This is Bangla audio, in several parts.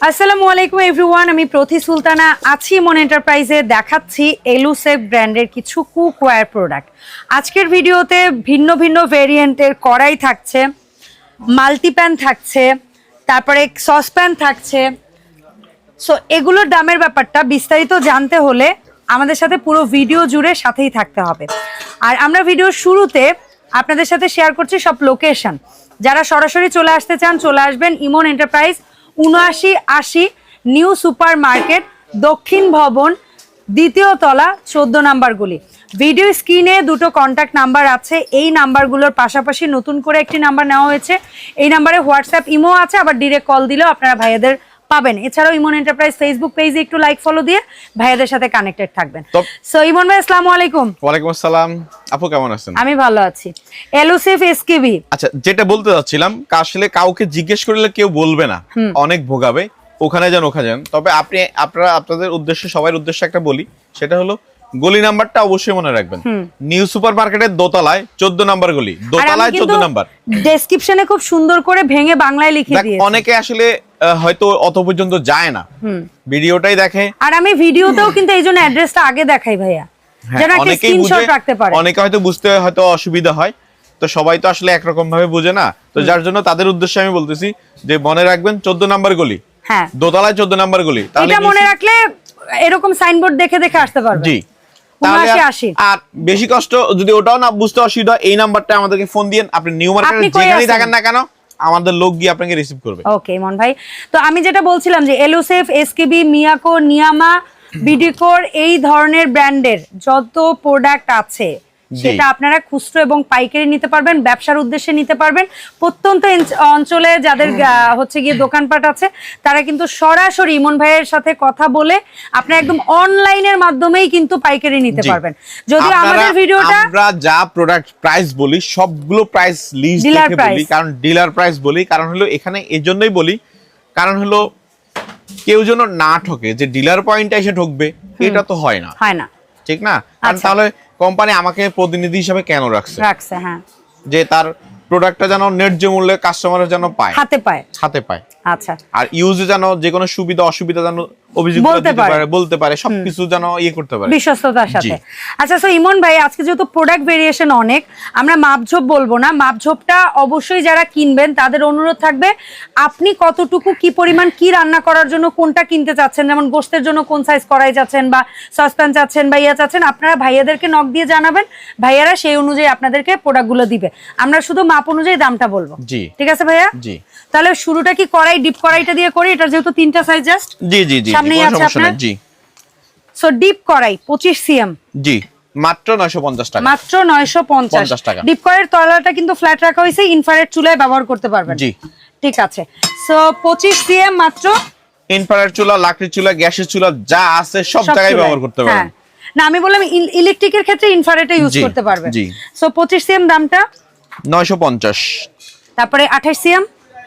আসসালামু আলাইকুম এভরিওয়ান আমি প্রতি সুলতানা আছি মন এন্টারপ্রাইজে দেখাচ্ছি এলুসেফ ব্র্যান্ডের কিছু কুকওয়্যার প্রোডাক্ট আজকের ভিডিওতে ভিন্ন ভিন্ন ভেরিয়েন্টের কড়াই থাকছে মাল্টিপ্যান থাকছে, তারপরে সসপ্যান থাকছে। সো এগুলোর দামের ব্যাপারটা বিস্তারিত জানতে হলে আমাদের সাথে পুরো ভিডিও জুড়ে সাথেই থাকতে হবে। আর আমরা ভিডিওর শুরুতে আপনাদের সাথে শেয়ার করছি সব লোকেশন যারা সরাসরি চলে আসতে চান, চলে আসবেন ইমন এন্টারপ্রাইজ উনআশি আশি নিউ সুপার মার্কেট দক্ষিণ ভবন, দ্বিতীয় তলা, চোদ্দ নাম্বারগুলি। ভিডিও স্ক্রিনে দুটো কন্ট্যাক্ট নাম্বার আছে। এই নাম্বারগুলোর পাশাপাশি নতুন করে একটি নাম্বার নেওয়া হয়েছে। এই নাম্বারে হোয়াটসঅ্যাপ ইমো আছে। আবার ডিরেক্ট কল দিলেও আপনারা ভাইয়াদের পাবেন। এছাড়াও ইমন এন্টারপ্রাইজ ফেসবুক পেজে একটু লাইক ফলো দিয়ে ভাইয়াদের সাথে কানেক্টেড থাকবেন। সো ইমন ভাই আসসালামু আলাইকুম। ওয়ালাইকুম আসসালাম। আপু কেমন আছেন? আমি ভালো আছি। এলুসিফ এসকেবি আচ্ছা যেটা বলতে যাচ্ছিলাম আসলে কাউকে জিজ্ঞেস করলে কেউ বলবে না। অনেক ভোগাবে। ওখানে যান ওখানে যান। তবে আপনি আপনারা আপনাদের উদ্দেশ্যে সবার উদ্দেশ্যে একটা বলি। সেটা হলো গলি নাম্বারটা অবশ্যই মনে রাখবেন। নিউ সুপার মার্কেটের দোতলায় চোদ্দ নাম্বার গলি। দোতলায় চোদ্দ নাম্বার। ডেসক্রিপশনে খুব সুন্দর করে ভেঙে বাংলায় লিখে অনেকে আসলে হয়তো অত পর্যন্ত যায় না। ভিডিওটাই দেখে। আর আমি ভিডিওতেও কিন্তু এই জন্য অ্যাড্রেসটা আগে দেখাই ভাইয়া। হ্যাঁ, একটা স্ক্রিনশট রাখতে পারে। অনেকে হয়তো বুঝতে হয়তো অসুবিধা হয়। তো সবাই তো আসলে একরকম ভাবে বুঝে না। তো যার জন্য তাদের উদ্দেশ্যে আমি বলতেছি যে মনে রাখবেন চোদ্দ নাম্বার গলি। হ্যাঁ। দোতলায় চোদ্দ নাম্বার গলি। তাহলে এটা মনে রাখলে এরকম সাইনবোর্ড দেখে দেখে আসতে পারবে জি। তাহলে আর- বেশি কষ্ট যদি ওটাও না বুঝতে অসুবিধা এই নাম্বারটা আমাদেরকে ফোন দিয়েন। আপনি নিউ মার্কেটে যেখানেই থাকেন না কেন আমাদের লোক গিয়ে আপনাকে রিসিভ করবে ওকে ইমন ভাই তো আমি যেটা বলছিলাম যে এলোসেফ এসকেবি মিয়াকো নিয়ামা বিডিকোর এই ধরনের ব্র্যান্ডের যত প্রোডাক্ট আছে। সেটা আপনারা খুচরো এবং পাইকারি নিতে পারবেন ব্যবসার উদ্দেশ্যে নিতে পারবেন। প্রত্যন্ত অঞ্চলে যাদের হচ্ছে গিয়ে দোকানপাট আছে তারা কিন্তু সরাসরি ইমন ভাইয়ের সাথে কথা বলে আপনারা একদম অনলাইনের মাধ্যমেই কিন্তু পাইকারি নিতে পারবেন। আপনারা- আমাদের ভিডিওটা আমরা যা প্রোডাক্ট প্রাইস বলি সবগুলো প্রাইস লিস্ট দেখে বলি কারণ ডিলার প্রাইস বলি কারণ হলো এখানে এই জন্যই বলি কারণ হলো কেউ যেন না ঠকে যে ডিলার পয়েন্টে এসে ঠকবে এটা তো হয় না। হয় না। ঠিক না? কারণ আচ্ছা। তাহলে কোম্পানি আমাকে প্রতিনিধি হিসেবে কেন রাখছে? রাখছে হ্যাঁ। যে তার প্রোডাক্টটা যেন ন্যায্য মূল্যে কাস্টমারের যেন পায়। হাতে পায়। হাতে পায়। আচ্ছা। আর ইউজে যেন যে কোনো সুবিধা অসুবিধা যেন অভিযোগ বলতে দিতে পারে। পারে বলতে পারে সবকিছু যেন ইয়ে করতে পারে। বিশ্বস্ততার সাথে। আচ্ছা সো ইমন ভাই আজকে যেহেতু প্রোডাক্ট ভেরিয়েশন অনেক আমরা মাপঝোপ বলব না। মাপঝোপটা অবশ্যই যারা কিনবেন তাদের অনুরোধ থাকবে আপনি কতটুকু কি পরিমাণ কি রান্না করার জন্য কোনটা কিনতে চাচ্ছেন? যেমন গোস্তের জন্য কোন সাইজ করাই যাচ্ছেন বা সসপ্যান চাচ্ছেন বা ইয়া চাচ্ছেন আপনারা ভাইয়াদেরকে নক দিয়ে জানাবেন। ভাইয়ারা সেই অনুযায়ী আপনাদেরকে প্রোডাক্টগুলো দিবে। আমরা শুধু মাপ অনুযায়ী দামটা বলব। জি। ঠিক আছে ভাইয়া? জি। তাহলে শুরুটা কি কড়াই ডিপ কড়াইটা দিয়ে করি? এটা যেহেতু তিনটা সাইজ জাস্ট জি জি জি। সামনেই আছে আপনার? জি। সো ডিপ কড়াই পঁচিশ সিএম জি মাত্র নয়শো পঞ্চাশ টাকা। মাত্র নয়শো পঞ্চাশ। 50 টাকা। ডিপ কয়ের তলাটা কিন্তু ফ্ল্যাট রাখা হয়েছে ইনফ্রারেড চুলায় ব্যবহার করতে পারবেন। জি। ঠিক আছে। সো পঁচিশ সিএম মাত্র। ইনফ্রারেড চুলা লাকড়ির চুলা গ্যাসের চুলা যা আছে সব জায়গায় ব্যবহার করতে পারেন হ্যাঁ। না আমি বললাম ইলেকট্রিকের ক্ষেত্রে ইনফ্রারেডটা ইউজ করতে পারবেন। জি। সো পঁচিশ সিএম দামটা? নয়শো পঞ্চাশ। তারপরে আঠাশ সিএম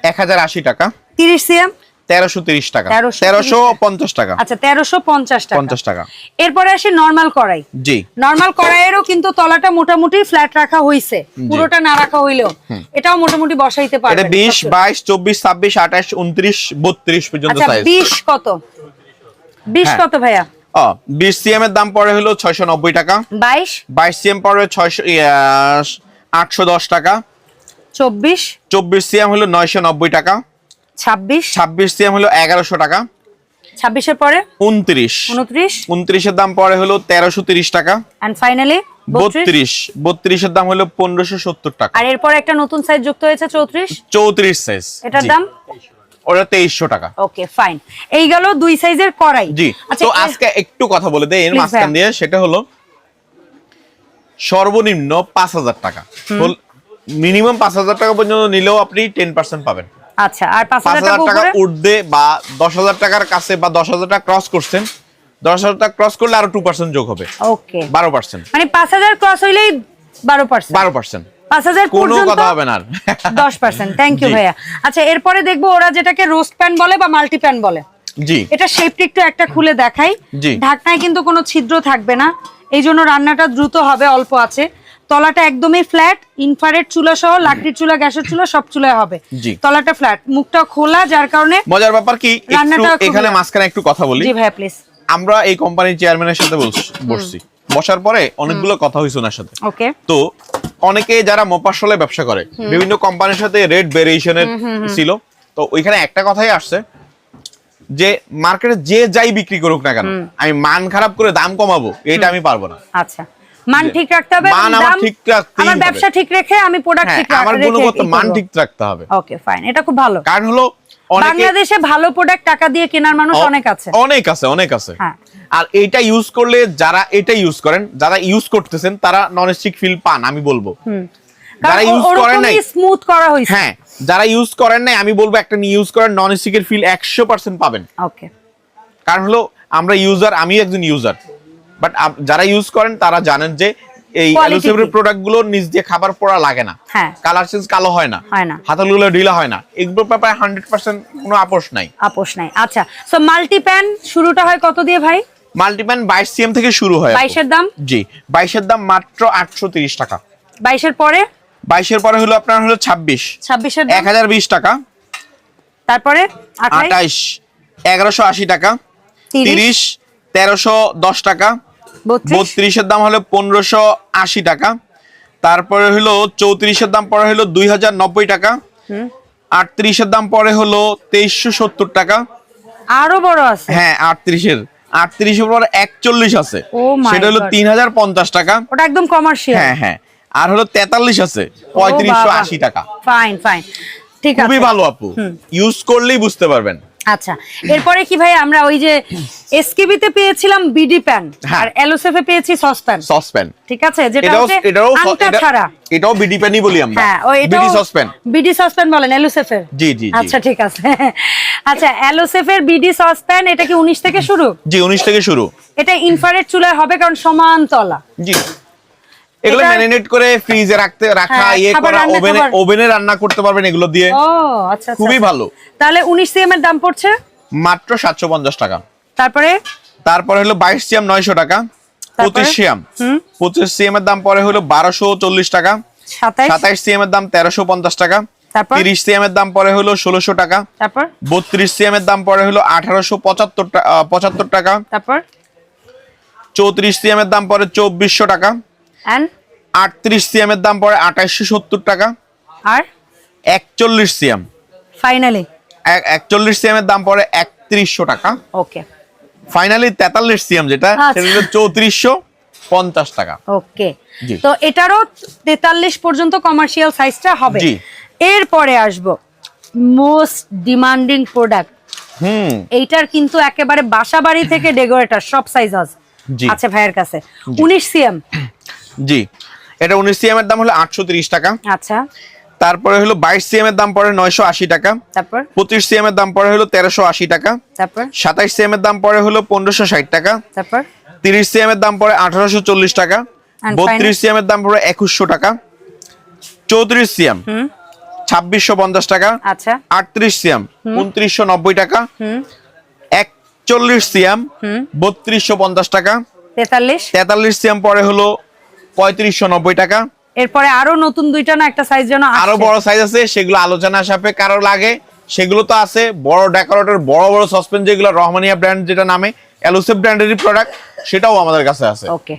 এক হাজার আশি টাকা। তিরিশ সিএম তেরোশো তিরিশ টাকা। 1330 তেরোশো পঞ্চাশ টাকা। আচ্ছা তেরোশো পঞ্চাশ টাকা। পঞ্চাশ টাকা। এরপরে আসি নর্মাল কড়াই। জি। নর্মাল কড়াইয়েরও কিন্তু তলাটা মোটামুটি ফ্ল্যাট রাখা হয়েছে পুরোটা না রাখা হইলেও। এটাও মোটামুটি বসাইতে এটা বিশ বাইশ চব্বিশ ছাব্বিশ আঠাশ উনত্রিশ বত্রিশ পর্যন্ত আচ্ছা বিশ কত? বিশ হ্যাঁ। কত ভাইয়া? বিশ সিএম এর দাম পড়ে হলো ছয়শো নব্বই টাকা। বাইশ? বাইশ সিএম পড়বে ছয়শো আটশো দশ টাকা। চব্বিশ? চব্বিশ সিএম হলো নয়শো নব্বই টাকা। ছাব্বিশ। ছাব্বিশ সিএম হলো এগারোশো টাকা। ছাব্বিশের পরে? উনত্রিশ। উনত্রিশ। উনত্রিশের দাম পড়ে হলো তেরোশো তিরিশ টাকা। অ্যান্ড ফাইনালি বত্রিশ। বত্রিশের দাম হলো পনেরোশো সত্তর টাকা। আর এরপর একটা নতুন সাইজ যুক্ত হয়েছে চৌত্রিশ। চৌত্রিশ সাইজ এটার দাম? ওটা তেইশশো টাকা। ওকে ফাইন এই গেল দুই সাইজের কড়াই। জি। আচ্ছা তো আজকে একটু কথা বলে দেয় এর মাঝখান দিয়ে সেটা হলো সর্বনিম্ন পাঁচ হাজার টাকা। মিনিমাম পাঁচ হাজার টাকা পর্যন্ত নিলেও আপনি টেন পার্সেন্ট পাবেন। আচ্ছা আর পাঁচ পাঁচ হাজার হাজার টাকা টাকা উপরে? উর্ধে বা দশ হাজার টাকার কাছে বা দশ হাজার টাকা ক্রস করছেন দশ হাজার টাকা ক্রস করলে আরও টু পার্সেন্ট যোগ হবে। ওকে বারো পার্সেন্ট মানে পাঁচ হাজার ক্রস হইলেই বারো পার্সেন্ট বারো পার্সেন্ট পাঁচ হাজার কোনো পর্যন্ত কথা হবে না আর। দশ পার্সেন্ট থ্যাংক ইউ ভাইয়া। আচ্ছা এরপরে দেখব ওরা যেটাকে রোস্ট প্যান বলে বা মাল্টি প্যান বলে। জি। এটা শেপটা একটু একটা খুলে দেখাই। ঢাকনায় কিন্তু কোনো ছিদ্র থাকবে না। এই জন্য রান্নাটা দ্রুত হবে অল্প আছে। তলাটা একদমই ফ্ল্যাট ইনফ্রারেড চুলা সহ লাকড়ির চুলা গ্যাসের চুলা সব চুলায় হবে। তলাটা ফ্ল্যাট মুখটা খোলা যার কারণে মজার ব্যাপার কি রান্নাটা এখানে মাঝখানে একটু কথা বলি। জি ভাইয়া প্লিজ আমরা এই কোম্পানির চেয়ারম্যানের সাথে বস- বসছি। বসার পরে অনেকগুলো কথা হয়েছে ওনার সাথে। ওকে। তো অনেকে যারা মোপাসলে ব্যবসা করে বিভিন্ন কোম্পানির সাথে রেট ভেরিয়েশনের ছিল। তো ওইখানে একটা কথাই আসছে যে মার্কেটে যে যাই বিক্রি করুক না কেন আমি মান খারাপ করে দাম কমাবো এটা আমি পারব না। আচ্ছা। মান ঠিক রাখতে হবে মান আমার ঠিক রাখতেই আমার ব্যবসা ঠিক রেখে আমি প্রোডাক্ট হ্যাঁ ঠিক আমার গুণগত মান ঠিক রাখতে হবে। ওকে ফাইন এটা খুব ভালো। কারণ হলো বাংলাদেশে ভালো প্রোডাক্ট টাকা দিয়ে কেনার মানুষ অনেক আছে। অনেক আছে অনেক আছে। হ্যাঁ। আর এটা ইউজ করলে যারা এটা ইউজ করেন যারা ইউজ করতেছেন তারা নন স্টিক ফিল পান আমি বলব। যারা ইউজ করেন নাই স্মুথ করা হয়েছে। হ্যাঁ যারা ইউজ করেন নাই আমি বলব একটা ইউজ করেন নন স্টিকের ফিল একশো পার্সেন্ট পাবেন। ওকে কারণ হলো আমরা ইউজার আমি একজন ইউজার বাট যারা ইউজ করেন তারা জানেন যে এই অ্যালুসিভের প্রোডাক্টগুলো নিজ দিয়ে খাবার পড়া লাগে না। হ্যাঁ। কালার চেঞ্জ কালো হয় না। হয়। হাতালগুলো ঢিলা হয় না। এগুলোর ব্যাপারে হান্ড্রেড পার্সেন্ট কোনো আপোষ নাই। আপোষ নাই। আচ্ছা সো মাল্টি প্যান শুরুটা হয় কত দিয়ে ভাই? মাল্টিপ্যান বাইশ সিএম থেকে শুরু হয়। বাইশের দাম? জি। বাইশের দাম মাত্র আটশো তিরিশ টাকা। বাইশের পরে? বাইশের পরে হলো আপনার হলো ছাব্বিশ। ছাব্বিশের এক হাজার বিশ টাকা। তারপরে? আঠাইশ? এগারোশো আশি টাকা। তিরিশ? তিরিশ দশ টাকা। বত্রিশের দাম হলো পনেরোশো আশি টাকা। তারপরে হলো চৌত্রিশের দাম পরে হলো দুই হাজার নব্বই টাকা। আটত্রিশের দাম পরে হলো তেইশশো সত্তর টাকা। আরও বড় আছে? হ্যাঁ আটত্রিশের। আটত্রিশের পর একচল্লিশ আছে। Oh সেটা হলো তিন হাজার পঞ্চাশ টাকা। ওটা একদম কমার্শিয়াল হ্যাঁ হ্যাঁ। আর হলো তেতাল্লিশ আছে পঁয়ত্রিশশো আশি টাকা। ফাইন ফাইন ঠিক আছে। খুবই ভালো আপু। ইউজ করলেই বুঝতে পারবেন। আচ্ছা এরপরে কি ভাই আমরা ওই যে এসকেবি তে পেয়েছিলাম বিডি প্যান। আর এলওসএফ এ পেয়েছি সসপ্যান সসপ্যান ঠিক আছে যেটা হচ্ছে এটাও এটা- ছাড়া এটাও বিডি প্যানই বলি আমরা। হ্যাঁ ওই বিডি সসপ্যান বিডি সসপ্যান বলেন এলওসএফ এর? জি, জি। আচ্ছা ঠিক আছে। আচ্ছা এলওসএফ এর বিডি সসপ্যান এটা কি 19 থেকে শুরু? জি উনিশ থেকে শুরু। এটা ইনফ্রারেড চুলায় হবে কারণ সমান তলা। জি। এগুলো ম্যারিনেট করে ফ্রিজে রাখতে রাখা হ্যাঁ, ইয়ে করা ওভেনে ওভেনে রান্না করতে পারবেন এগুলো দিয়ে। ও আচ্ছা আচ্ছা খুবই আচ্ছা। ভালো। তাহলে 19 সিএম এর দাম পড়ছে? মাত্র সাতশো পঞ্চাশ টাকা। তারপরে? তারপরে হলো বাইশ সিএম নয়শো টাকা। পঁচিশ সিএম পঁচিশ সিএম এর দাম পরে হলো বারোশো চল্লিশ টাকা। 27 সাতাইশ সিএম এর দাম তেরোশো পঞ্চাশ টাকা। তারপর? তিরিশ সিএম এর দাম পরে হলো ষোলোশো টাকা। তারপর? বত্রিশ সিএম এর দাম পরে হলো আঠারোশো পঁচাত্তর পঁচাত্তর টাকা। তারপর? চৌত্রিশ সিএম এর দাম পরে চব্বিশশো টাকা। এন্ড আটত্রিশ সিএম এর দাম পরে আঠাইশশো সত্তর টাকা। আর? একচল্লিশ সিএম। ফাইনালি একচল্লিশ সিএম এর দাম পরে একত্রিশশো টাকা। ওকে ফাইনালি তেতাল্লিশ সিএম যেটা আচ্ছা। সেটা চৌত্রিশশো পঞ্চাশ টাকা। ওকে তো এটারও তেতাল্লিশ পর্যন্ত কমার্শিয়াল সাইজটা হবে। এরপরে আসব। Most demanding product hmm. এইটার কিন্তু একেবারে বাসা বাড়ি থেকে ডেকোরেটর সব সাইজ আছে। আছে ভাইয়ের কাছে। উনিশ সিএম। জি। এটা উনিশ সিএম এর দাম হলো আটশো তিরিশ টাকা। আচ্ছা। তারপরে হলো বাইশ সিএম এর দাম পড়ে নয়শো আশি টাকা। তারপর? পঁচিশ সিএম এর দাম পড়ে হলো তেরোশো আশি টাকা। তারপর? সাতাইশ সিএম এর দাম পড়ে হলো পনেরোশো ষাট টাকা। তারপর? তিরিশ সিএম এর দাম পড়ে আঠারোশো চল্লিশ টাকা। বত্রিশ সিএম এর দাম পড়ে একুশশো টাকা। চৌত্রিশ সিএম। ছাব্বিশশো পঞ্চাশ টাকা। আচ্ছা। আটত্রিশ সিএম। উনত্রিশশো নব্বই টাকা। একচল্লিশ সিএম। বত্রিশশো পঞ্চাশ টাকা। তেতাল্লিশ? তেতাল্লিশ সিএম পরে হলো পঁয়ত্রিশশো নব্বই টাকা। এরপরে আরও নতুন দুইটা না একটা সাইজ যেন আরও বড় সাইজ আছে সেগুলো আলোচনা সাপে কারও লাগে। সেগুলো তো আছে বড় ডেকোরেটর বড় বড় সসপেন যেগুলো রহমানিয়া ব্র্যান্ড যেটা নামে এলুসেফ ব্র্যান্ডেরই প্রোডাক্ট সেটাও আমাদের কাছে আছে। ওকে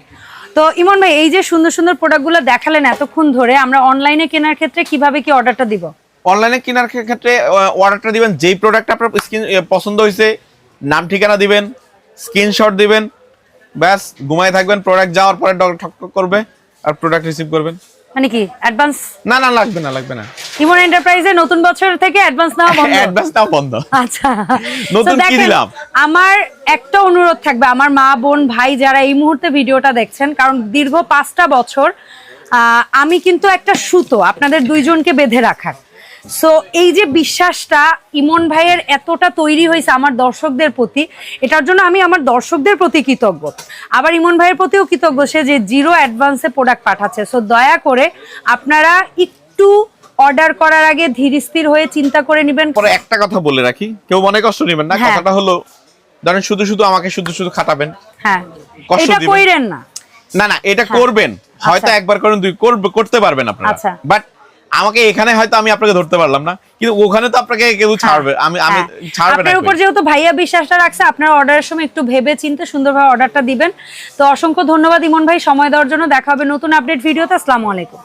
তো ইমন ভাই এই যে সুন্দর সুন্দর প্রোডাক্টগুলো দেখালেন এতক্ষণ ধরে আমরা অনলাইনে কেনার ক্ষেত্রে কীভাবে কি অর্ডারটা দিব? অনলাইনে কেনার ক্ষেত্রে অর্ডারটা দিবেন যেই প্রোডাক্ট আপনার স্ক্রিন পছন্দ হয়েছে নাম ঠিকানা দিবেন স্ক্রিনশট দিবেন ব্যাস ঘুমায় থাকবেন প্রোডাক্ট যাওয়ার পরে ডগ ঠক করবে আর প্রোডাক্ট রিসিভ করবেন। মানে কি অ্যাডভান্স না না লাগবে না লাগবে না। ইমন এন্টারপ্রাইজে নতুন বছর থেকে অ্যাডভান্স নেওয়া বন্ধ। অ্যাডভান্স নাও বন্ধ। আচ্ছা। নতুন কি দিলাম? আমার একটা অনুরোধ থাকবে আমার মা বোন ভাই যারা এই মুহূর্তে ভিডিওটা দেখছেন কারণ দীর্ঘ পাঁচটা বছর আহ, আমি কিন্তু একটা সুতো আপনাদের দুইজনকে বেঁধে রাখার। সো এই যে বিশ্বাসটা ইমন ভাইয়ের এতটা তৈরি হয়েছে আমার দর্শকদের প্রতি এটার জন্য আমি আমার দর্শকদের প্রতি কৃতজ্ঞ। আবার ইমন ভাইয়ের প্রতিও কৃতজ্ঞ সে যে জিরো অ্যাডভান্সে প্রোডাক্ট পাঠাচ্ছে। সো দয়া করে আপনারা একটু অর্ডার করার আগে ধীর স্থির হয়ে চিন্তা করে নেবেন। পরে একটা কথা বলে রাখি কেউ মনে কষ্ট নেবেন না হ্যাঁ। কথাটা হলো ধরেন শুধু শুধু আমাকে শুধু শুধু খাটাবেন। হ্যাঁ। এটা কইরেন না। না না এটা হ্যাঁ। করবেন। হয়তো আচ্ছা। একবার করেন দুই করবে করতে পারবেন আপনারা। আচ্ছা। বাট আমাকে এখানে হয়তো আমি আপনাকে ধরতে পারলাম না কিন্তু ওখানে তো আপনাকে কেউ ছাড়বে আমি আমি হ্যাঁ। ছাড়বে না আপনার উপর যেহেতু ভাইয়া বিশ্বাসটা রাখছে আপনার অর্ডারের সময় একটু ভেবে চিন্তে সুন্দরভাবে অর্ডারটা দিবেন। তো অসংখ্য ধন্যবাদ ইমন ভাই সময় দেওয়ার জন্য। দেখা হবে নতুন আপডেট ভিডিওতে। আসসালামু আলাইকুম।